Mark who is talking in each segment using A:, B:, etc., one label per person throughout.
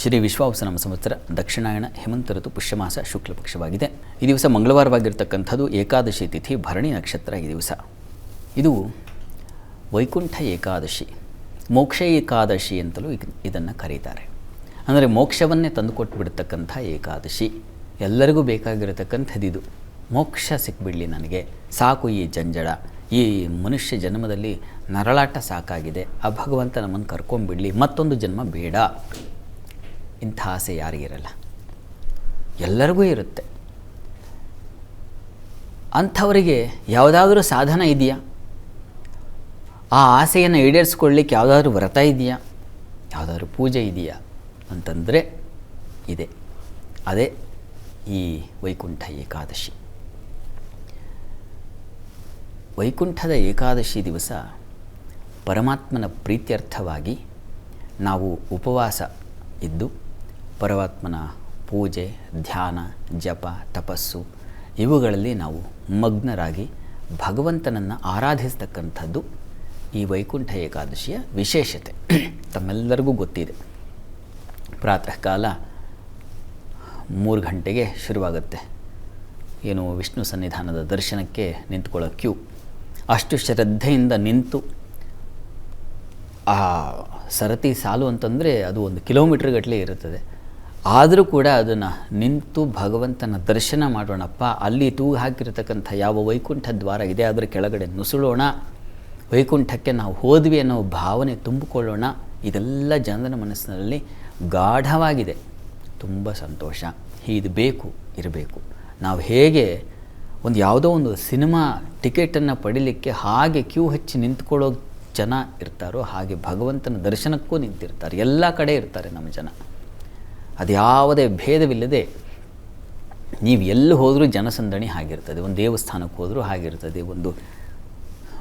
A: ಶ್ರೀ ವಿಶ್ವಾವಸನಾಮ ಸಂವತ್ಸರ ದಕ್ಷಿಣಾಯಣ, ಹೇಮಂತ ಋತು, ಪುಷ್ಯಮಾಸ ಶುಕ್ಲ ಪಕ್ಷವಾಗಿದೆ ಈ ದಿವಸ ಮಂಗಳವಾರವಾಗಿರ್ತಕ್ಕಂಥದ್ದು ಏಕಾದಶಿ ತಿಥಿ, ಭರಣಿ ನಕ್ಷತ್ರ ಈ ದಿವಸ. ಇದು ವೈಕುಂಠ ಏಕಾದಶಿ, ಮೋಕ್ಷ ಏಕಾದಶಿ ಅಂತಲೂ ಇದನ್ನು ಕರೀತಾರೆ. ಅಂದರೆ ಮೋಕ್ಷವನ್ನೇ ತಂದುಕೊಟ್ಟು ಬಿಡ್ತಕ್ಕಂಥ ಏಕಾದಶಿ, ಎಲ್ಲರಿಗೂ ಬೇಕಾಗಿರತಕ್ಕಂಥದ್ದು. ಮೋಕ್ಷ ಸಿಕ್ಬಿಡಲಿ ನನಗೆ, ಸಾಕು ಈ ಜಂಜಡ, ಈ ಮನುಷ್ಯ ಜನ್ಮದಲ್ಲಿ ನರಳಾಟ ಸಾಕಾಗಿದೆ, ಆ ಭಗವಂತ ನಮ್ಮನ್ನು ಕರ್ಕೊಂಬಿಡಲಿ ಮತ್ತೊಂದು ಜನ್ಮ ಬೇಡ. ಇಂಥ ಆಸೆ ಯಾರಿಗಿರಲ್ಲ. ಎಲ್ಲರಿಗೂ ಇರುತ್ತೆ. ಅಂಥವರಿಗೆ ಯಾವುದಾದ್ರೂ ಸಾಧನ ಇದೆಯಾ? ಆ ಆಸೆಯನ್ನು ಈಡೇರಿಸ್ಕೊಳ್ಳಿಕ್ಕೆ ಯಾವುದಾದ್ರೂ ವ್ರತ ಇದೆಯಾ? ಯಾವುದಾದ್ರೂ ಪೂಜೆ ಇದೆಯಾ? ಅಂತಂದರೆ ಇದೆ. ಅದೇ ಈ ವೈಕುಂಠ ಏಕಾದಶಿ. ವೈಕುಂಠದ ಏಕಾದಶಿ ದಿವಸ ಪರಮಾತ್ಮನ ಪ್ರೀತ್ಯರ್ಥವಾಗಿ ನಾವು ಉಪವಾಸ ಇದ್ದು ಪರಮಾತ್ಮನ ಪೂಜೆ, ಧ್ಯಾನ, ಜಪ, ತಪಸ್ಸು ಇವುಗಳಲ್ಲಿ ನಾವು ಮಗ್ನರಾಗಿ ಭಗವಂತನನ್ನು ಆರಾಧಿಸ್ತಕ್ಕಂಥದ್ದು ಈ ವೈಕುಂಠ ಏಕಾದಶಿಯ ವಿಶೇಷತೆ. ತಮ್ಮೆಲ್ಲರಿಗೂ ಗೊತ್ತಿದೆ. ಪ್ರಾತಃ ಕಾಲ ಮೂರು ಗಂಟೆಗೆ ಶುರುವಾಗುತ್ತೆ. ಏನು ವಿಷ್ಣು ಸನ್ನಿಧಾನದ ದರ್ಶನಕ್ಕೆ ನಿಂತ್ಕೊಳ್ಳೋ ಕ್ಯೂ. ಅಷ್ಟು ಶ್ರದ್ಧೆಯಿಂದ ನಿಂತು ಆ ಸರತಿ ಸಾಲು ಅಂತಂದರೆ ಅದು ಒಂದು ಕಿಲೋಮೀಟ್ರ್ ಗಟ್ಟಲೆ ಇರುತ್ತದೆ. ಆದರೂ ಕೂಡ ಅದನ್ನು ನಿಂತು ಭಗವಂತನ ದರ್ಶನ ಮಾಡೋಣಪ್ಪ. ಅಲ್ಲಿ ತೂಗು ಹಾಕಿರತಕ್ಕಂಥ ಯಾವ ವೈಕುಂಠ ದ್ವಾರ ಇದೆ, ಅದರ ಕೆಳಗಡೆ ನುಸುಳೋಣ. ವೈಕುಂಠಕ್ಕೆ ನಾವು ಹೋದ್ವಿ ಅನ್ನೋ ಭಾವನೆ ತುಂಬಿಕೊಳ್ಳೋಣ. ಇದೆಲ್ಲ ಜನರ ಮನಸ್ಸಿನಲ್ಲಿ ಗಾಢವಾಗಿದೆ. ತುಂಬ ಸಂತೋಷ. ಇದು ಬೇಕು, ಇರಬೇಕು. ನಾವು ಹೇಗೆ ಒಂದು ಯಾವುದೋ ಒಂದು ಸಿನಿಮಾ ಟಿಕೆಟನ್ನು ಪಡಿಲಿಕ್ಕೆ ಹಾಗೆ ಕ್ಯೂ ಹಚ್ಚಿ ನಿಂತ್ಕೊಳ್ಳೋ ಜನ ಇರ್ತಾರೋ ಹಾಗೆ ಭಗವಂತನ ದರ್ಶನಕ್ಕೂ ನಿಂತಿರ್ತಾರೆ. ಎಲ್ಲ ಕಡೆ ಇರ್ತಾರೆ ನಮ್ಮ ಜನ. ಅದ್ಯಾವುದೇ ಭೇದವಿಲ್ಲದೆ ನೀವು ಎಲ್ಲಿ ಹೋದರೂ ಜನಸಂದಣಿ ಆಗಿರ್ತದೆ, ಒಂದು ದೇವಸ್ಥಾನಕ್ಕೆ ಹೋದರೂ ಹಾಗಿರ್ತದೆ ಒಂದು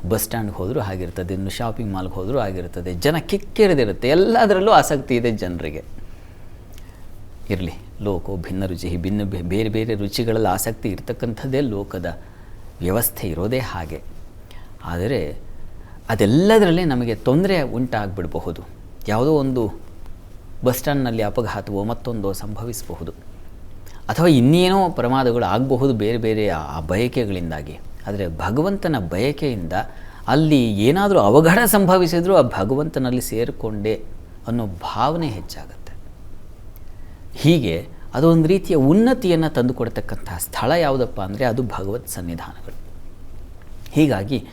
A: ಬಸ್ ಸ್ಟ್ಯಾಂಡ್ಗೆ ಹೋದರೂ ಆಗಿರ್ತದೆ ಇನ್ನು ಶಾಪಿಂಗ್ ಮಾಲ್ಗೆ ಹೋದರೂ ಆಗಿರ್ತದೆ, ಜನ ಕಿಕ್ಕಿರಿದಿರುತ್ತೆ, ಎಲ್ಲದರಲ್ಲೂ ಆಸಕ್ತಿ ಇದೆ ಜನರಿಗೆ. ಇರಲಿ, ಲೋಕೋ ಭಿನ್ನ ರುಚಿ, ಭಿನ್ನ ಬೇರೆ ಬೇರೆ ರುಚಿಗಳಲ್ಲಿ ಆಸಕ್ತಿ ಇರ್ತಕ್ಕಂಥದ್ದೇ ಲೋಕದ ವ್ಯವಸ್ಥೆ ಇರೋದೇ ಹಾಗೆ. ಆದರೆ ಅದೆಲ್ಲದರಲ್ಲೇ ನಮಗೆ ತೊಂದರೆ ಉಂಟಾಗ್ಬಿಡಬಹುದು. ಯಾವುದೋ ಒಂದು ಬಸ್ ಸ್ಟ್ಯಾಂಡ್ನಲ್ಲಿ ಅಪಘಾತವೋ ಮತ್ತೊಂದೋ ಸಂಭವಿಸಬಹುದು. ಅಥವಾ ಇನ್ನೇನೋ ಪ್ರಮಾದಗಳು ಆಗಬಹುದು ಬೇರೆ ಬೇರೆ ಆ ಬಯಕೆಗಳಿಂದಾಗಿ. ಆದರೆ ಭಗವಂತನ ಬಯಕೆಯಿಂದ ಅಲ್ಲಿ ಏನಾದರೂ ಅವಘಡ ಸಂಭವಿಸಿದರೂ ಆ ಭಗವಂತನಲ್ಲಿ ಸೇರಿಕೊಂಡೆ ಅನ್ನೋ ಭಾವನೆ ಹೆಚ್ಚಾಗುತ್ತೆ. ಹೀಗೆ ಅದು ಒಂದು ರೀತಿಯ ಉನ್ನತಿಯನ್ನು ತಂದುಕೊಡ್ತಕ್ಕಂತಹ ಸ್ಥಳ ಯಾವುದಪ್ಪ ಅಂದರೆ ಅದು ಭಗವತ್ ಸನ್ನಿಧಾನಗಳು. ಹೀಗಾಗಿ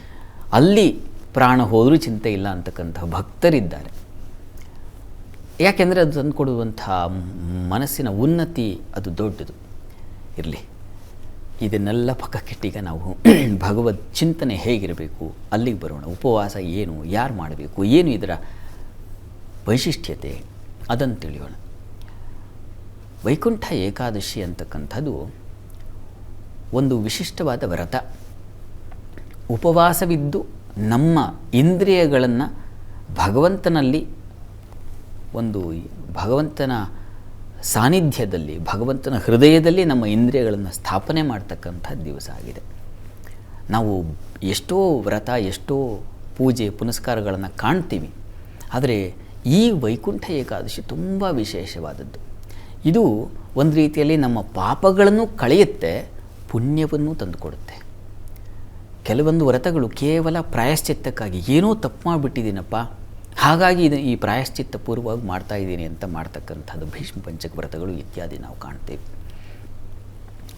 A: ಅಲ್ಲಿ ಪ್ರಾಣ ಹೋದರೂ ಚಿಂತೆ ಇಲ್ಲ ಅಂತಕ್ಕಂಥ ಭಕ್ತರಿದ್ದಾರೆ. ಯಾಕೆಂದರೆ ಅದು ತಂದುಕೊಡುವಂಥ ಮನಸ್ಸಿನ ಉನ್ನತಿ ಅದು ದೊಡ್ಡದು. ಇರಲಿ. ಇದನ್ನೆಲ್ಲ ಪಕ್ಕಕ್ಕಿಟ್ಟೀಗ ನಾವು ಭಗವದ್ ಚಿಂತನೆ ಹೇಗಿರಬೇಕು, ಅಲ್ಲಿಗೆ ಬರೋಣ, ಉಪವಾಸ ಏನು, ಯಾರು ಮಾಡಬೇಕು, ಏನು ಇದರ ವೈಶಿಷ್ಟ್ಯತೆ, ಅದನ್ನು ತಿಳಿಯೋಣ. ವೈಕುಂಠ ಏಕಾದಶಿ ಅಂತಕ್ಕಂಥದ್ದು ಒಂದು ವಿಶಿಷ್ಟವಾದ ವ್ರತ. ಉಪವಾಸವಿದ್ದು ನಮ್ಮ ಇಂದ್ರಿಯಗಳನ್ನು ಭಗವಂತನಲ್ಲಿ ಒಂದು ಭಗವಂತನ ಸಾನ್ನಿಧ್ಯದಲ್ಲಿ, ಭಗವಂತನ ಹೃದಯದಲ್ಲಿ ನಮ್ಮ ಇಂದ್ರಿಯಗಳನ್ನು ಸ್ಥಾಪನೆ ಮಾಡ್ತಕ್ಕಂಥ ದಿವಸ ಆಗಿದೆ. ನಾವು ಎಷ್ಟೋ ವ್ರತ, ಎಷ್ಟೋ ಪೂಜೆ, ಪುನಸ್ಕಾರಗಳನ್ನು ಕಾಣ್ತೀವಿ. ಆದರೆ ಈ ವೈಕುಂಠ ಏಕಾದಶಿ ತುಂಬ ವಿಶೇಷವಾದದ್ದು. ಇದು ಒಂದು ರೀತಿಯಲ್ಲಿ ನಮ್ಮ ಪಾಪಗಳನ್ನು ಕಳೆಯುತ್ತೆ, ಪುಣ್ಯವನ್ನು ತಂದುಕೊಡುತ್ತೆ. ಕೆಲವೊಂದು ವ್ರತಗಳು ಕೇವಲ ಪ್ರಾಯಶ್ಚಿತ್ತಕ್ಕಾಗಿ ಏನೋ ತಪ್ಪು ಮಾಡಿಬಿಟ್ಟಿದ್ದೀನಪ್ಪ ಹಾಗಾಗಿ ಇದು ಈ ಪ್ರಾಯಶ್ಚಿತ್ತ ಪೂರ್ವವಾಗಿ ಮಾಡ್ತಾ ಇದ್ದೀನಿ ಅಂತ ಮಾಡ್ತಕ್ಕಂಥದ್ದು ಭೀಷ್ಮ ಪಂಚಕ ವ್ರತಗಳು ಇತ್ಯಾದಿ ನಾವು ಕಾಣ್ತೇವೆ.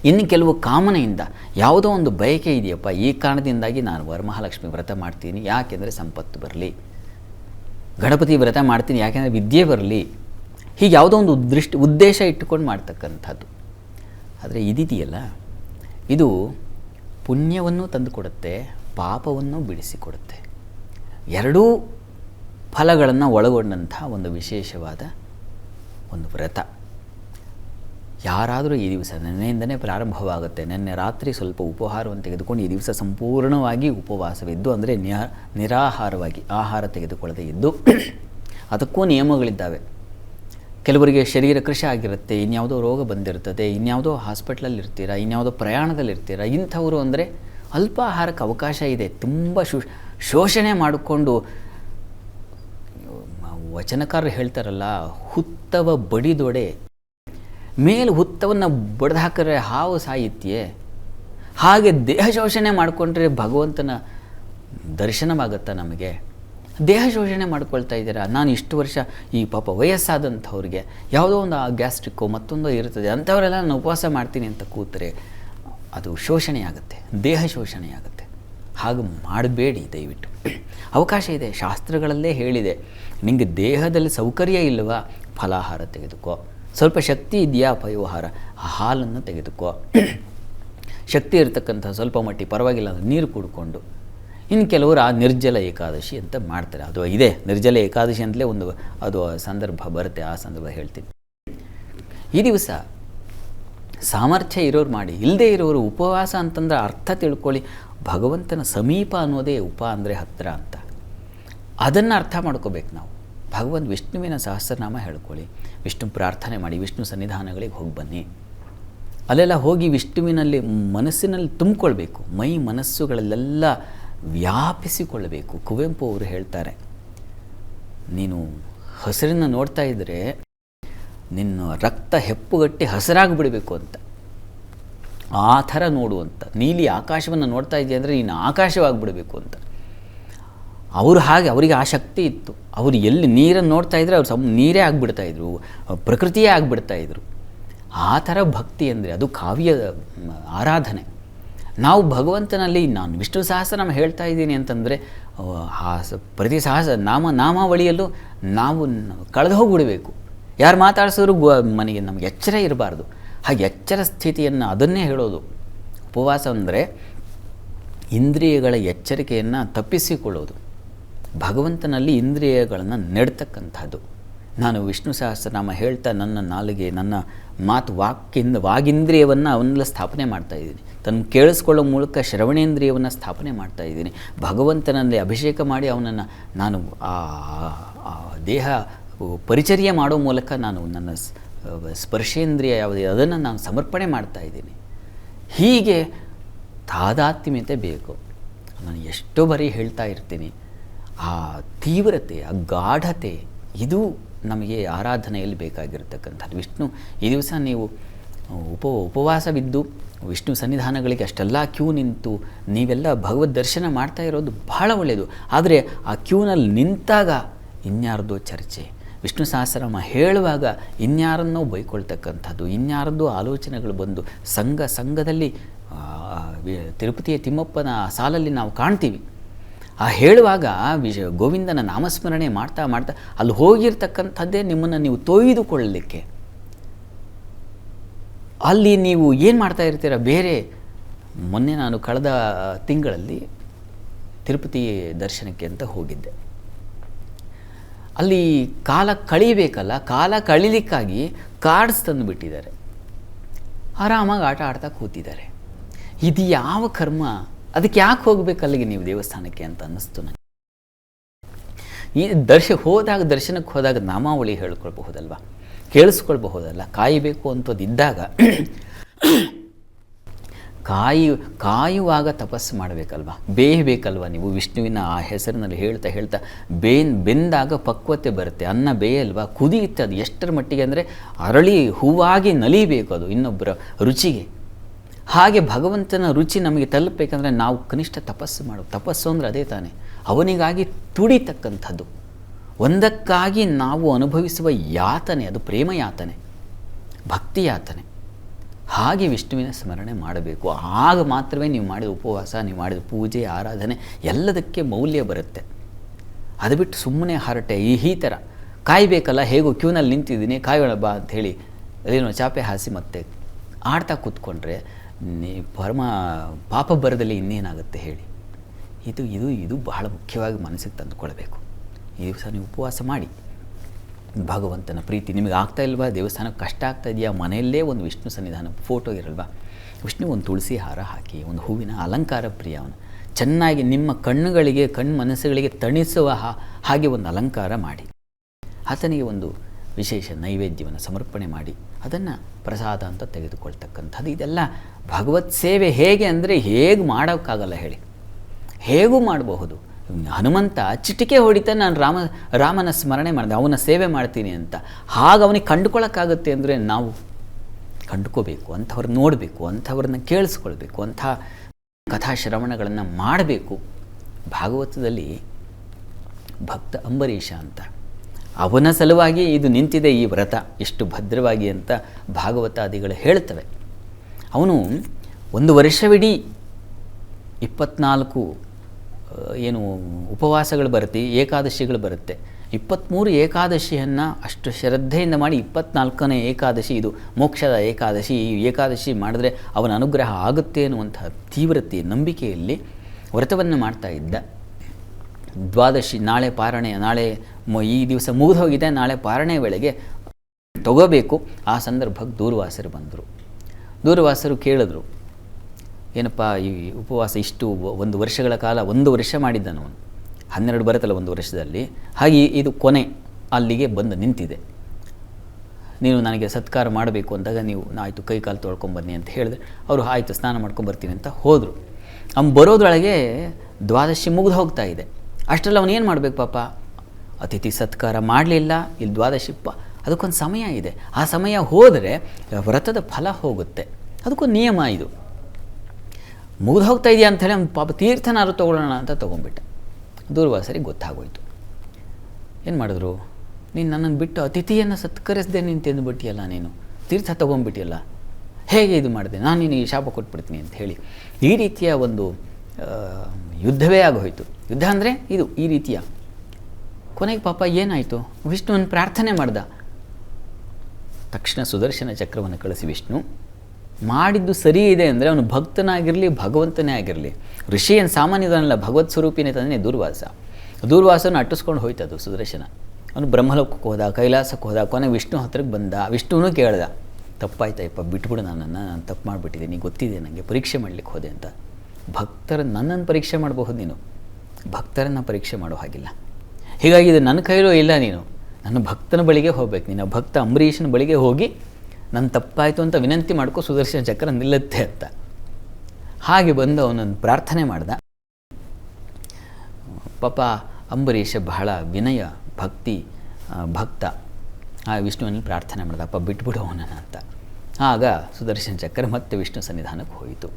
A: ಇನ್ನು ಕೆಲವು ಕಾಮನೆಯಿಂದ ಯಾವುದೋ ಒಂದು ಬಯಕೆ ಇದೆಯಪ್ಪ, ಈ ಕಾರಣದಿಂದಾಗಿ ನಾನು ವರಮಹಾಲಕ್ಷ್ಮಿ ವ್ರತ ಮಾಡ್ತೀನಿ, ಯಾಕೆಂದರೆ ಸಂಪತ್ತು ಬರಲಿ. ಗಣಪತಿ ವ್ರತ ಮಾಡ್ತೀನಿ, ಯಾಕೆಂದರೆ ವಿದ್ಯೆ ಬರಲಿ. ಹೀಗೆ ಯಾವುದೋ ಒಂದು ದೃಷ್ಟಿ ಉದ್ದೇಶ ಇಟ್ಟುಕೊಂಡು ಮಾಡ್ತಕ್ಕಂಥದ್ದು. ಆದರೆ ಇದಿದೆಯಲ್ಲ, ಇದು ಪುಣ್ಯವನ್ನು ತಂದುಕೊಡುತ್ತೆ, ಪಾಪವನ್ನು ಬಿಡಿಸಿಕೊಡುತ್ತೆ. ಎರಡೂ ಫಲಗಳನ್ನು ಒಳಗೊಂಡಂಥ ಒಂದು ವಿಶೇಷವಾದ ಒಂದು ವ್ರತ. ಯಾರಾದರೂ ಈ ದಿವಸ ನೆನ್ನೆಯಿಂದನೇ ಪ್ರಾರಂಭವಾಗುತ್ತೆ. ನಿನ್ನೆ ರಾತ್ರಿ ಸ್ವಲ್ಪ ಉಪಹಾರವನ್ನು ತೆಗೆದುಕೊಂಡು ಈ ದಿವಸ ಸಂಪೂರ್ಣವಾಗಿ ಉಪವಾಸವಿದ್ದು, ಅಂದರೆ ನಿರಾ ನಿರಾಹಾರವಾಗಿ ಆಹಾರ ತೆಗೆದುಕೊಳ್ಳದೆ ಇದ್ದು, ಅದಕ್ಕೂ ನಿಯಮಗಳಿದ್ದಾವೆ. ಕೆಲವರಿಗೆ ಶರೀರ ಕೃಷಿ ಆಗಿರುತ್ತೆ, ಇನ್ಯಾವುದೋ ರೋಗ ಬಂದಿರ್ತದೆ, ಇನ್ಯಾವುದೋ ಹಾಸ್ಪಿಟ್ಲಲ್ಲಿ ಇರ್ತೀರಾ ಇನ್ಯಾವುದೋ ಪ್ರಯಾಣದಲ್ಲಿ ಇರ್ತೀರಾ ಇಂಥವರು ಅಂದರೆ ಅಲ್ಪ ಆಹಾರಕ್ಕೆ ಅವಕಾಶ ಇದೆ. ತುಂಬ ಶೋಷಣೆ ಮಾಡಿಕೊಂಡು ವಚನಕಾರರು ಹೇಳ್ತಾರಲ್ಲ, ಹುತ್ತವ ಬಡಿದೊಡೆ, ಮೇಲೆ ಹುತ್ತವನ್ನು ಬಡ್ದು ಹಾಕಿದ್ರೆ ಹಾವು ಸಾಹಿತ್ಯೆ ಹಾಗೆ ದೇಹ ಶೋಷಣೆ ಮಾಡಿಕೊಂಡ್ರೆ ಭಗವಂತನ ದರ್ಶನವಾಗುತ್ತಾ ನಮಗೆ? ದೇಹ ಶೋಷಣೆ ಮಾಡ್ಕೊಳ್ತಾ ಇದ್ದೀರಾ? ನಾನು ಇಷ್ಟು ವರ್ಷ ಈ ಪಾಪ ವಯಸ್ಸಾದಂಥವ್ರಿಗೆ ಯಾವುದೋ ಒಂದು ಆ ಗ್ಯಾಸ್ಟ್ರಿಕ್ಕೋ ಮತ್ತೊಂದು ಇರುತ್ತದೆ ಅಂಥವರೆಲ್ಲ ನಾನು ಉಪವಾಸ ಮಾಡ್ತೀನಿ ಅಂತ ಕೂತರೆ ಅದು ಶೋಷಣೆ ಆಗುತ್ತೆ ದೇಹ ಶೋಷಣೆ ಆಗುತ್ತೆ ಹಾಗೆ ಮಾಡಬೇಡಿ ದಯವಿಟ್ಟು. ಅವಕಾಶ ಇದೆ, ಶಾಸ್ತ್ರಗಳಲ್ಲೇ ಹೇಳಿದೆ. ನಿಮಗೆ ದೇಹದಲ್ಲಿ ಸೌಕರ್ಯ ಇಲ್ಲವಾ? ಫಲಾಹಾರ ತೆಗೆದುಕೋ. ಸ್ವಲ್ಪ ಶಕ್ತಿ ಇದೆಯಾ? ಪಯೋಹಾರ. ಹಾಲನ್ನು ತೆಗೆದುಕೋ. ಶಕ್ತಿ ಇರತಕ್ಕಂಥ ಸ್ವಲ್ಪ ಮಟ್ಟಿ ಪರವಾಗಿಲ್ಲ ಅಂದರೆ ನೀರು ಕುಡ್ಕೊಂಡು. ಇನ್ನು ಕೆಲವರು ಆ ನಿರ್ಜಲ ಏಕಾದಶಿ ಅಂತ ಮಾಡ್ತಾರೆ. ಅದು ಇದೆ. ನಿರ್ಜಲ ಏಕಾದಶಿ ಅಂತಲೇ ಒಂದು ಅದು ಸಂದರ್ಭ ಬರುತ್ತೆ. ಆ ಸಂದರ್ಭ ಹೇಳ್ತೀನಿ. ಈ ದಿವಸ ಸಾಮರ್ಥ್ಯ ಇರೋರು ಮಾಡಿ ಇಲ್ಲದೇ ಇರೋರು ಉಪವಾಸ ಅಂತಂದ್ರೆ ಅರ್ಥ ತಿಳ್ಕೊಳ್ಳಿ. ಭಗವಂತನ ಸಮೀಪ ಅನ್ನೋದೇ ಉಪ ಅಂದರೆ ಹತ್ತಿರ ಅಂತ. ಅದನ್ನು ಅರ್ಥ ಮಾಡ್ಕೋಬೇಕು ನಾವು. ಭಗವಂತ ವಿಷ್ಣುವಿನ ಸಹಸ್ರನಾಮ ಹೇಳ್ಕೊಳ್ಳಿ. ವಿಷ್ಣು ಪ್ರಾರ್ಥನೆ ಮಾಡಿ, ವಿಷ್ಣು ಸನ್ನಿಧಾನಗಳಿಗೆ ಹೋಗಿ ಬನ್ನಿ. ಅಲ್ಲೆಲ್ಲ ಹೋಗಿ ವಿಷ್ಣುವಿನಲ್ಲಿ ಮನಸ್ಸಿನಲ್ಲಿ ತುಂಬಿಕೊಳ್ಬೇಕು. ಮೈ ಮನಸ್ಸುಗಳಲ್ಲೆಲ್ಲ ವ್ಯಾಪಿಸಿಕೊಳ್ಳಬೇಕು. ಕುವೆಂಪು ಅವರು ಹೇಳ್ತಾರೆ, ನೀನು ಹಸಿರನ್ನು ನೋಡ್ತಾ ಇದ್ದರೆ ನಿನ್ನ ರಕ್ತ ಹೆಪ್ಪುಗಟ್ಟಿ ಹಸಿರಾಗಿ ಬಿಡಬೇಕು ಅಂತ. ಆ ಥರ ನೋಡುವಂಥ ನೀಲಿ ಆಕಾಶವನ್ನು ನೋಡ್ತಾ ಇದೆಯಾ ಅಂದರೆ ನೀನು ಆಕಾಶವಾಗಿಬಿಡಬೇಕು ಅಂತ. ಅವರು ಹಾಗೆ, ಅವರಿಗೆ ಆ ಶಕ್ತಿ ಇತ್ತು. ಅವರು ಎಲ್ಲಿ ನೀರನ್ನು ನೋಡ್ತಾ ಇದ್ರೆ, ಅವ್ರು ಸಮ್ ನೀರೇ ಆಗಿಬಿಡ್ತಾ ಇದ್ರು, ಪ್ರಕೃತಿಯೇ ಆಗಿಬಿಡ್ತಾ ಇದ್ರು. ಆ ಥರ ಭಕ್ತಿ ಅಂದರೆ ಅದು ಕಾವ್ಯ ಆರಾಧನೆ. ನಾವು ಭಗವಂತನಲ್ಲಿ, ನಾನು ವಿಷ್ಣು ಸಹಸ್ರನಾಮ ಹೇಳ್ತಾ ಇದ್ದೀನಿ ಅಂತಂದರೆ, ಆ ಪ್ರತಿ ಸಾಹಸ, ನಾಮ, ನಾಮಾವಳಿಯಲ್ಲೂ ನಾವು ಕಳೆದು ಹೋಗಿಬಿಡಬೇಕು. ಯಾರು ಮಾತಾಡ್ಸಿದ್ರು ಗು, ಮನೆಗೆ ನಮಗೆ ಎಚ್ಚರ ಇರಬಾರ್ದು. ಹಾಗೆ ಎಚ್ಚರ ಸ್ಥಿತಿಯನ್ನು ಅದನ್ನೇ ಹೇಳೋದು. ಉಪವಾಸ ಅಂದರೆ ಇಂದ್ರಿಯಗಳ ಎಚ್ಚರಿಕೆಯನ್ನು ತಪ್ಪಿಸಿಕೊಳ್ಳೋದು. ಭಗವಂತನಲ್ಲಿ ಇಂದ್ರಿಯಗಳನ್ನು ನೆಡ್ತಕ್ಕಂಥದ್ದು. ನಾನು ವಿಷ್ಣು ಸಹಸ್ರನಾಮ ಹೇಳ್ತಾ ನನ್ನ ನಾಲಿಗೆ, ನನ್ನ ಮಾತು ವಾಕ್ಯಿಂದ, ವಾಗಿಂದ್ರಿಯವನ್ನು ಅವನ್ನೆಲ್ಲ ಸ್ಥಾಪನೆ ಮಾಡ್ತಾ ಇದ್ದೀನಿ. ತನ್ನ ಕೇಳಿಸ್ಕೊಳ್ಳೋ ಮೂಲಕ ಶ್ರವಣೇಂದ್ರಿಯವನ್ನು ಸ್ಥಾಪನೆ ಮಾಡ್ತಾ ಇದ್ದೀನಿ. ಭಗವಂತನಲ್ಲಿ ಅಭಿಷೇಕ ಮಾಡಿ ಅವನನ್ನು ನಾನು ಆ ದೇಹ ಪರಿಚರ್ಯ ಮಾಡೋ ಮೂಲಕ ನಾನು ನನ್ನ ಸ್ಪರ್ಶೇಂದ್ರಿಯ ಯಾವುದೇ ಅದನ್ನು ನಾನು ಸಮರ್ಪಣೆ ಮಾಡ್ತಾ ಇದ್ದೀನಿ. ಹೀಗೆ ತಾದಾತ್ಮ್ಯತೆ ಬೇಕು. ನಾನು ಎಷ್ಟೋ ಬಾರಿ ಹೇಳ್ತಾ ಇರ್ತೀನಿ. ಆ ತೀವ್ರತೆ, ಆ ಗಾಢತೆ, ಇದು ನಮಗೆ ಆರಾಧನೆಯಲ್ಲಿ ಬೇಕಾಗಿರತಕ್ಕಂಥದ್ದು. ವಿಷ್ಣು, ಈ ದಿವಸ ನೀವು ಉಪ, ಉಪವಾಸವಿದ್ದು, ವಿಷ್ಣು ಸನ್ನಿಧಾನಗಳಿಗೆ ಅಷ್ಟೆಲ್ಲ ಕ್ಯೂ ನಿಂತು ನೀವೆಲ್ಲ ಭಗವದ್ ದರ್ಶನ ಮಾಡ್ತಾ ಇರೋದು ಬಹಳ ಒಳ್ಳೆಯದು ಆದರೆ ಆ ಕ್ಯೂನಲ್ಲಿ ನಿಂತಾಗ ಇನ್ಯಾರ್ದೋ ಚರ್ಚೆ. ವಿಷ್ಣು ಸಹಸ್ರಮ ಹೇಳುವಾಗ ಇನ್ಯಾರನ್ನೋ ಬೈಕೊಳ್ತಕ್ಕಂಥದ್ದು, ಇನ್ಯಾರದ್ದೋ ಆಲೋಚನೆಗಳು ಬಂದು ಸಂಘ, ಸಂಘದಲ್ಲಿ ತಿರುಪತಿಯ ತಿಮ್ಮಪ್ಪನ ಸಾಲಲ್ಲಿ ನಾವು ಕಾಣ್ತೀವಿ. ಆ ಹೇಳುವಾಗ ವಿಜ ಗೋವಿಂದನ ನಾಮಸ್ಮರಣೆ ಮಾಡ್ತಾ ಮಾಡ್ತಾ ಅಲ್ಲಿ ಹೋಗಿರ್ತಕ್ಕಂಥದ್ದೇ ನಿಮ್ಮನ್ನು ನೀವು ತೊಯ್ದುಕೊಳ್ಳಲಿಕ್ಕೆ. ಅಲ್ಲಿ ನೀವು ಏನು ಮಾಡ್ತಾ ಇರ್ತೀರ? ಬೇರೆ ಮೊನ್ನೆ ನಾನು ಕಳೆದ ತಿಂಗಳಲ್ಲಿ ತಿರುಪತಿ ದರ್ಶನಕ್ಕೆ ಅಂತ ಹೋಗಿದ್ದೆ. ಅಲ್ಲಿ ಕಾಲ ಕಳೀಬೇಕಲ್ಲ, ಕಾಲ ಕಳೀಲಿಕ್ಕಾಗಿ ಕಾರ್ಡ್ಸ್ ತಂದು ಬಿಟ್ಟಿದ್ದಾರೆ. ಆರಾಮಾಗಿ ಆಟ ಆಡ್ತಾ ಕೂತಿದ್ದಾರೆ. ಇದು ಯಾವ ಕರ್ಮ? ಅದಕ್ಕೆ ಯಾಕೆ ಹೋಗ್ಬೇಕು ಅಲ್ಲಿಗೆ ನೀವು ದೇವಸ್ಥಾನಕ್ಕೆ ಅಂತ ಅನ್ನಿಸ್ತು ನನಗೆ. ಈ ದರ್ಶ ಹೋದಾಗ, ದರ್ಶನಕ್ಕೆ ಹೋದಾಗ ನಾಮಾವಳಿ ಹೇಳ್ಕೊಳ್ಬಹುದಲ್ವ? ಕೇಳಿಸ್ಕೊಳ್ಬಹುದಲ್ಲ? ಕಾಯಬೇಕು ಅಂತದಿದ್ದಾಗ ಕಾಯಿ, ಕಾಯುವಾಗ ತಪಸ್ಸು ಮಾಡಬೇಕಲ್ವ? ಬೇಯಬೇಕಲ್ವ ನೀವು? ವಿಷ್ಣುವಿನ ಆ ಹೆಸರಿನಲ್ಲಿ ಹೇಳ್ತಾ ಹೇಳ್ತಾ ಬೇನ್, ಬೆಂದಾಗ ಪಕ್ವತೆ ಬರುತ್ತೆ, ಅನ್ನ ಬೇಯಲ್ವ? ಕುದಿಯುತ್ತೆ ಅದು ಎಷ್ಟರ ಮಟ್ಟಿಗೆ ಅಂದರೆ ಅರಳಿ ಹೂವಾಗಿ ನಲಿಬೇಕು ಅದು ಇನ್ನೊಬ್ಬರ ರುಚಿಗೆ. ಹಾಗೆ ಭಗವಂತನ ರುಚಿ ನಮಗೆ ತಲುಪಬೇಕಂದ್ರೆ ನಾವು ಕನಿಷ್ಠ ತಪಸ್ಸು ಮಾಡು. ತಪಸ್ಸು ಅಂದರೆ ಅದೇ ತಾನೇ. ಅವನಿಗಾಗಿ ತುಡಿತಕ್ಕಂಥದ್ದು. ಒಂದಕ್ಕಾಗಿ ನಾವು ಅನುಭವಿಸುವ ಯಾತನೆ, ಅದು ಪ್ರೇಮ ಯಾತನೆ ಭಕ್ತಿ ಯಾತನೆ ಹಾಗೆ ವಿಷ್ಣುವಿನ ಸ್ಮರಣೆ ಮಾಡಬೇಕು. ಆಗ ಮಾತ್ರವೇ ನೀವು ಮಾಡಿದ ಉಪವಾಸ, ನೀವು ಮಾಡಿದ ಪೂಜೆ, ಆರಾಧನೆ ಎಲ್ಲದಕ್ಕೆ ಮೌಲ್ಯ ಬರುತ್ತೆ. ಅದು ಬಿಟ್ಟು ಸುಮ್ಮನೆ ಹರಟೆ, ಈ ಥರ. ಕಾಯಬೇಕಲ್ಲ, ಹೇಗೋ ಕ್ಯೂನಲ್ಲಿ ನಿಂತಿದ್ದೀನಿ, ಕಾಯೋಣ ಬಾ ಅಂತ ಹೇಳಿ ಅದೇನೋ ಚಾಪೆ ಹಾಸಿ ಮತ್ತೆ ಆಡ್ತಾ ಕೂತ್ಕೊಂಡ್ರೆ ಪರಮ ಪಾಪ ಬರದಲ್ಲಿ ಇನ್ನೇನಾಗುತ್ತೆ ಹೇಳಿ? ಇದು ಇದು ಇದು ಬಹಳ ಮುಖ್ಯವಾಗಿ ಮನಸ್ಸಿಗೆ ತಂದುಕೊಳ್ಬೇಕು. ಈ ದಿವಸ ನೀವು ಉಪವಾಸ ಮಾಡಿ. ಭಗವಂತನ ಪ್ರೀತಿ ನಿಮಗೆ ಆಗ್ತಾ ಇಲ್ವಾ? ದೇವಸ್ಥಾನಕ್ಕೆ ಕಷ್ಟ ಆಗ್ತಾ ಇದೆಯಾ? ಮನೆಯಲ್ಲೇ ಒಂದು ವಿಷ್ಣು ಸನ್ನಿಧಾನ ಫೋಟೋ ಇರಲ್ವಾ? ವಿಷ್ಣು ಒಂದು ತುಳಸಿ ಹಾರ ಹಾಕಿ, ಒಂದು ಹೂವಿನ ಅಲಂಕಾರ ಪ್ರಿಯ ಅವನು. ಚೆನ್ನಾಗಿ ನಿಮ್ಮ ಕಣ್ಣುಗಳಿಗೆ ಕಣ್ಣು ಮನಸ್ಸುಗಳಿಗೆ ತಣಿಸುವ ಹಾಗೆ ಒಂದು ಅಲಂಕಾರ ಮಾಡಿ. ಆತನಿಗೆ ಒಂದು ವಿಶೇಷ ನೈವೇದ್ಯವನ್ನು ಸಮರ್ಪಣೆ ಮಾಡಿ ಅದನ್ನು ಪ್ರಸಾದ ಅಂತ ತೆಗೆದುಕೊಳ್ತಕ್ಕಂಥದ್ದು. ಇದೆಲ್ಲ ಭಗವತ್ ಸೇವೆ ಹೇಗೆ ಅಂದರೆ ಹೇಗೆ ಮಾಡೋಕ್ಕಾಗಲ್ಲ ಹೇಳಿ. ಹೇಗೂ ಮಾಡಬಹುದು? ಹನುಮಂತ ಚಿಟಿಕೆ ಹೊಡಿತ ನಾನು ರಾಮ, ರಾಮನ ಸ್ಮರಣೆ ಮಾಡಿದೆ, ಅವನ ಸೇವೆ ಮಾಡ್ತೀನಿ ಅಂತ. ಹಾಗೆ ಅವನಿಗೆ ಕಂಡುಕೊಳ್ಳೋಕ್ಕಾಗುತ್ತೆ ಅಂದರೆ ನಾವು ಕಂಡುಕೋಬೇಕು ಅಂಥವ್ರನ್ನ ನೋಡಬೇಕು, ಅಂಥವ್ರನ್ನ ಕೇಳಿಸ್ಕೊಳ್ಬೇಕು, ಅಂಥ ಕಥಾಶ್ರವಣಗಳನ್ನು ಮಾಡಬೇಕು. ಭಾಗವತದಲ್ಲಿ ಭಕ್ತ ಅಂಬರೀಷ ಅಂತ ಅವನ ಸಲುವಾಗಿ ಇದು ನಿಂತಿದೆ ಈ ವ್ರತ. ಎಷ್ಟು ಭದ್ರವಾಗಿ ಅಂತ ಭಾಗವತಾದಿಗಳು ಹೇಳ್ತವೆ. ಅವನು ಒಂದು ವರ್ಷವಿಡೀ ಇಪ್ಪತ್ನಾಲ್ಕು ಏನು ಉಪವಾಸಗಳು ಬರುತ್ತೆ, ಏಕಾದಶಿಗಳು ಬರುತ್ತೆ. ಇಪ್ಪತ್ತ್ಮೂರು ಏಕಾದಶಿಯನ್ನು ಅಷ್ಟು ಶ್ರದ್ಧೆಯಿಂದ ಮಾಡಿ ಇಪ್ಪತ್ನಾಲ್ಕನೇ ಏಕಾದಶಿ ಇದು ಮೋಕ್ಷದ ಏಕಾದಶಿ. ಈ ಏಕಾದಶಿ ಮಾಡಿದ್ರೆ ಅವನ ಅನುಗ್ರಹ ಆಗುತ್ತೆ ಅನ್ನುವಂತಹ ತೀವ್ರತೆ, ನಂಬಿಕೆಯಲ್ಲಿ ವ್ರತವನ್ನು ಮಾಡ್ತಾ ಇದ್ದ. ದ್ವಾದಶಿ, ನಾಳೆ ಪಾರಣೆ, ನಾಳೆ ಈ ದಿವಸ ಮುಗಿದು ಹೋಗಿದೆ, ನಾಳೆ ಪಾರಣೆ ವೇಳೆಗೆ ತಗೋಬೇಕು. ಆ ಸಂದರ್ಭಕ್ಕೆ ದೂರ್ವಾಸರು ಬಂದರು. ದೂರ್ವಾಸರು ಕೇಳಿದ್ರು, ಏನಪ್ಪ, ಈ ಉಪವಾಸ ಇಷ್ಟು ಒಂದು ವರ್ಷಗಳ ಕಾಲ ಒಂದು ವರ್ಷ ಮಾಡಿದ್ದಾನು ಹನ್ನೆರಡು ಬರುತ್ತಲ್ಲ ಒಂದು ವರ್ಷದಲ್ಲಿ. ಹಾಗೆ ಇದು ಕೊನೆ ಅಲ್ಲಿಗೆ ಬಂದು ನಿಂತಿದೆ. ನೀನು ನನಗೆ ಸತ್ಕಾರ ಮಾಡಬೇಕು ಅಂದಾಗ ನೀವು, ಆಯಿತು, ಕೈ ಕಾಲು ತೊಳ್ಕೊಂಬನ್ನಿ ಅಂತ ಹೇಳಿದ್ರೆ, ಅವರು ಆಯಿತು, ಸ್ನಾನ ಮಾಡ್ಕೊಂಡು ಬರ್ತೀನಿ ಅಂತ ಹೋದರು. ಅವ್ನು ಬರೋದ್ರೊಳಗೆ ದ್ವಾದಶಿ ಮುಗಿದು ಹೋಗ್ತಾ ಇದೆ. ಅಷ್ಟರಲ್ಲಿ ಅವನು ಏನು ಮಾಡಬೇಕು ಪಾಪ? ಅತಿಥಿ ಸತ್ಕಾರ ಮಾಡಲಿಲ್ಲ ಇಲ್ಲಿ ದ್ವಾದಶಿಪ್ಪ ಅದಕ್ಕೊಂದು ಸಮಯ ಇದೆ. ಆ ಸಮಯ ಹೋದರೆ ವ್ರತದ ಫಲ ಹೋಗುತ್ತೆ. ಅದಕ್ಕೊಂದು ನಿಯಮ ಇದು. ಮುಗಿದು ಹೋಗ್ತಾ ಇದೆಯಾ ಅಂಥೇಳಿ ಅವ್ನು ಪಾಪ ತೀರ್ಥನಾರು ತೊಗೊಳ್ಳೋಣ ಅಂತ ತೊಗೊಂಡ್ಬಿಟ್ಟ. ದೂರ್ವಾಸರಿಗೆ ಗೊತ್ತಾಗೋಯ್ತು. ಏನು ಮಾಡಿದ್ರು? ನೀನು ನನ್ನನ್ನು ಬಿಟ್ಟು ಅತಿಥಿಯನ್ನು ಸತ್ಕರಿಸದೆ ನೀನು ತಿಂದುಬಿಟ್ಟಿಯಲ್ಲ ನೀನು. ತೀರ್ಥ ತೊಗೊಂಡ್ಬಿಟ್ಟಿಯಲ್ಲ. ಹೇಗೆ ಇದು ಮಾಡಿದೆ? ನಾನು ನಿನಗೆ ಶಾಪ ಕೊಟ್ಬಿಡ್ತೀನಿ ಅಂತ ಹೇಳಿ. ಈ ರೀತಿಯ ಒಂದು ಯುದ್ಧವೇ ಆಗೋಯ್ತು. ಯುದ್ಧ ಅಂದರೆ ಇದು, ಈ ರೀತಿಯ. ಕೊನೆಗೆ ಪಾಪ ಏನಾಯಿತು? ವಿಷ್ಣುವನ್ನು ಪ್ರಾರ್ಥನೆ ಮಾಡ್ದ. ತಕ್ಷಣ ಸುದರ್ಶನ ಚಕ್ರವನ್ನು ಕಳಿಸಿ ವಿಷ್ಣು. ಮಾಡಿದ್ದು ಸರಿ ಇದೆ ಅಂದರೆ ಅವನು ಭಕ್ತನಾಗಿರಲಿ, ಭಗವಂತನೇ ಆಗಿರಲಿ. ಋಷಿ ಏನು ಸಾಮಾನ್ಯದನಲ್ಲ ಭಗವತ್ ಸ್ವರೂಪಿನೇ ತಂದೇ ದೂರ್ವಾಸ. ದೂರ್ವಾಸನ ಅಟ್ಟಿಸ್ಕೊಂಡು ಹೋಯ್ತದು ಸುದರ್ಶನ. ಅವನು ಬ್ರಹ್ಮಲೋಕಕ್ಕೆ ಹೋದ, ಕೈಲಾಸಕ್ಕೆ ಹೋದ, ಕೊನೆ ವಿಷ್ಣು ಹತ್ರಕ್ಕೆ ಬಂದ. ವಿಷ್ಣುವೂ ಕೇಳ್ದ. ತಪ್ಪಾಯ್ತಾಯಪ್ಪ ಬಿಟ್ಬಿಡು ನನ್ನನ್ನು, ನಾನು ತಪ್ಪು ಮಾಡಿಬಿಟ್ಟಿದ್ದೀನಿ, ಗೊತ್ತಿದೆ ನನಗೆ ಪರೀಕ್ಷೆ ಮಾಡಲಿಕ್ಕೆ ಹೋದೆ ಅಂತ. ಭಕ್ತರ ನನ್ನನ್ನು ಪರೀಕ್ಷೆ ಮಾಡಬಹುದು ನೀನು. ಭಕ್ತರನ್ನು ಪರೀಕ್ಷೆ ಮಾಡೋ ಹಾಗಿಲ್ಲ. ಹೀಗಾಗಿ ಇದು ನನ್ನ ಕೈಲೂ ಇಲ್ಲ ನೀನು. ನನ್ನ ಭಕ್ತನ ಬಳಿಗೆ ಹೋಗ್ಬೇಕು. ನಿನ್ನ ಭಕ್ತ ಅಂಬರೀಷನ ಬಳಿಗೆ ಹೋಗಿ ನನ್ನ ತಪ್ಪಾಯಿತು ಅಂತ ವಿನಂತಿ ಮಾಡ್ಕೊ ಸುದರ್ಶನ ಚಕ್ರ ನಿಲ್ಲುತ್ತೆ ಅಂತ. ಹಾಗೆ ಬಂದು ಅವನನ್ನು ಪ್ರಾರ್ಥನೆ ಮಾಡ್ದ. ಪಾಪ ಅಂಬರೀಷ ಬಹಳ ವಿನಯ, ಭಕ್ತಿ ಭಕ್ತ. ಆ ವಿಷ್ಣುವಿನಲ್ಲಿ ಪ್ರಾರ್ಥನೆ ಮಾಡ್ದಪ್ಪ ಬಿಟ್ಬಿಡು ಅವನನ್ನು ಅಂತ. ಆಗ ಸುದರ್ಶನ ಚಕ್ರ ಮತ್ತೆ ವಿಷ್ಣು ಸನ್ನಿಧಾನಕ್ಕೆ ಹೋಯಿತು.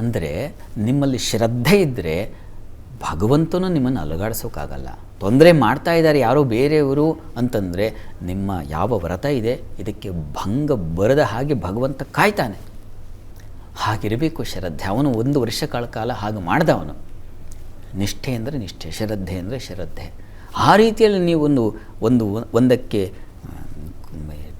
A: ಅಂದರೆ ನಿಮ್ಮಲ್ಲಿ ಶ್ರದ್ಧೆ ಇದ್ದರೆ ಭಗವಂತನು ನಿಮ್ಮನ್ನು ಅಲುಗಾಡಿಸೋಕ್ಕಾಗಲ್ಲ ತೊಂದರೆ ಮಾಡ್ತಾ ಇದ್ದಾರೆ ಯಾರೋ ಬೇರೆಯವರು ಅಂತಂದರೆ ನಿಮ್ಮ ಯಾವ ವ್ರತ ಇದೆ, ಇದಕ್ಕೆ ಭಂಗ ಬರದ ಹಾಗೆ ಭಗವಂತ ಕಾಯ್ತಾನೆ. ಹಾಗಿರಬೇಕು ಶ್ರದ್ಧೆ. ಅವನು ಒಂದು ವರ್ಷ ಕಾಲ ಕಾಲ ಹಾಗೆ ಮಾಡ್ದ ಅವನು ನಿಷ್ಠೆ ಅಂದರೆ ನಿಷ್ಠೆ, ಶ್ರದ್ಧೆ ಅಂದರೆ ಶ್ರದ್ಧೆ. ಆ ರೀತಿಯಲ್ಲಿ ನೀವು ಒಂದು ಒಂದು, ಒಂದಕ್ಕೆ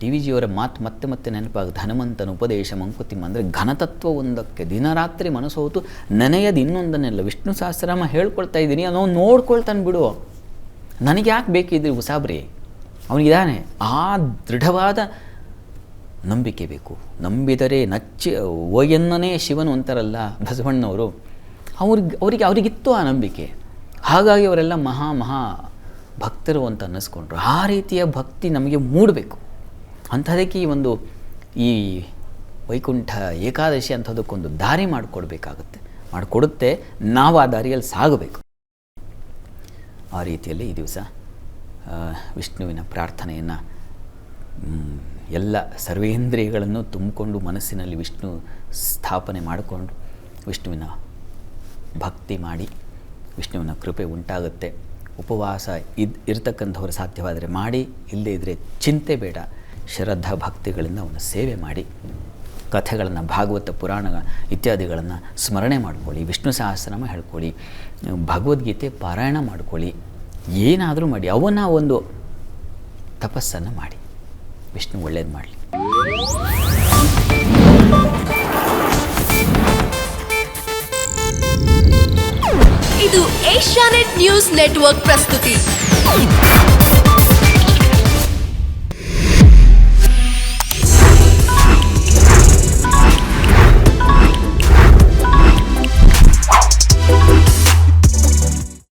A: ಟಿ ವಿ ಜಿಯವರ ಮಾತು ಮತ್ತೆ ಮತ್ತೆ ನೆನಪಾಗ ಹನುಮಂತನ ಉಪದೇಶ, ಮಂಕುತಿಮ್ಮ ಅಂದರೆ ಘನತತ್ವ ಒಂದಕ್ಕೆ ದಿನರಾತ್ರಿ ಮನಸ್ಸೋತು ನೆನೆಯದು ಇನ್ನೊಂದನ್ನೆಲ್ಲ. ವಿಷ್ಣು ಸಹಸ್ರನಾಮ ಹೇಳ್ಕೊಳ್ತಾ ಇದ್ದೀನಿ ಅನ್ನೋ ನೋಡ್ಕೊಳ್ತಾನೆ ಬಿಡು. ನನಗೆ ಯಾಕೆ ಬೇಕಿದ್ರಿ ಉಸಾಬ್ರಿ? ಅವನಿಗಿದ್ದಾನೆ ಆ ದೃಢವಾದ ನಂಬಿಕೆ ಬೇಕು. ನಂಬಿದರೆ ನಚ್ಚಿ ಓಯನ್ನನೇ ಶಿವನು ಅಂತಾರಲ್ಲ ಬಸವಣ್ಣವರು. ಅವ್ರಿಗೆ, ಅವರಿಗೆ, ಅವರಿಗಿತ್ತು ಆ ನಂಬಿಕೆ. ಹಾಗಾಗಿ ಅವರೆಲ್ಲ ಮಹಾ ಮಹಾ ಭಕ್ತರು ಅಂತ ಅನ್ನಿಸ್ಕೊಂಡ್ರು. ಆ ರೀತಿಯ ಭಕ್ತಿ ನಮಗೆ ಮೂಡಬೇಕು. ಅಂಥದಕ್ಕೆ ಈ ಒಂದು ಈ ವೈಕುಂಠ ಏಕಾದಶಿ ಅಂಥದಕ್ಕೊಂದು ದಾರಿ ಮಾಡಿಕೊಡ್ಬೇಕಾಗುತ್ತೆ, ಮಾಡಿಕೊಡುತ್ತೆ. ನಾವು ಆ ದಾರಿಯಲ್ಲಿ ಸಾಗಬೇಕು. ಆ ರೀತಿಯಲ್ಲಿ ಈ ದಿವಸ ವಿಷ್ಣುವಿನ ಪ್ರಾರ್ಥನೆಯನ್ನು ಎಲ್ಲ ಸರ್ವೇಂದ್ರಿಯಗಳನ್ನು ತುಂಬಿಕೊಂಡು ಮನಸ್ಸಿನಲ್ಲಿ ವಿಷ್ಣು ಸ್ಥಾಪನೆ ಮಾಡಿಕೊಂಡು ವಿಷ್ಣುವಿನ ಭಕ್ತಿ ಮಾಡಿ ವಿಷ್ಣುವಿನ ಕೃಪೆ ಉಂಟಾಗುತ್ತೆ. ಉಪವಾಸ ಇದ್, ಇರ್ತಕ್ಕಂಥವ್ರು ಸಾಧ್ಯವಾದರೆ ಮಾಡಿ ಇಲ್ಲದೇ ಇದ್ದರೆ ಚಿಂತೆ ಬೇಡ. ಶ್ರದ್ಧಾ ಭಕ್ತಿಗಳಿಂದ ಅವನು ಸೇವೆ ಮಾಡಿ, ಕಥೆಗಳನ್ನು, ಭಾಗವತ ಪುರಾಣ ಇತ್ಯಾದಿಗಳನ್ನು ಸ್ಮರಣೆ ಮಾಡ್ಕೊಳ್ಳಿ, ವಿಷ್ಣು ಸಹಸ್ರನಾಮ ಹೇಳ್ಕೊಳ್ಳಿ, ಭಗವದ್ಗೀತೆ ಪಾರಾಯಣ ಮಾಡ್ಕೊಳ್ಳಿ, ಏನಾದರೂ ಮಾಡಿ, ಅವನ ಒಂದು ತಪಸ್ಸನ್ನು ಮಾಡಿ. ವಿಷ್ಣು ಒಳ್ಳೇದು ಮಾಡಲಿ.
B: ಇದು ಏಷ್ಯಾನೆಟ್ ನ್ಯೂಸ್ ನೆಟ್ವರ್ಕ್ ಪ್ರಸ್ತುತಿ.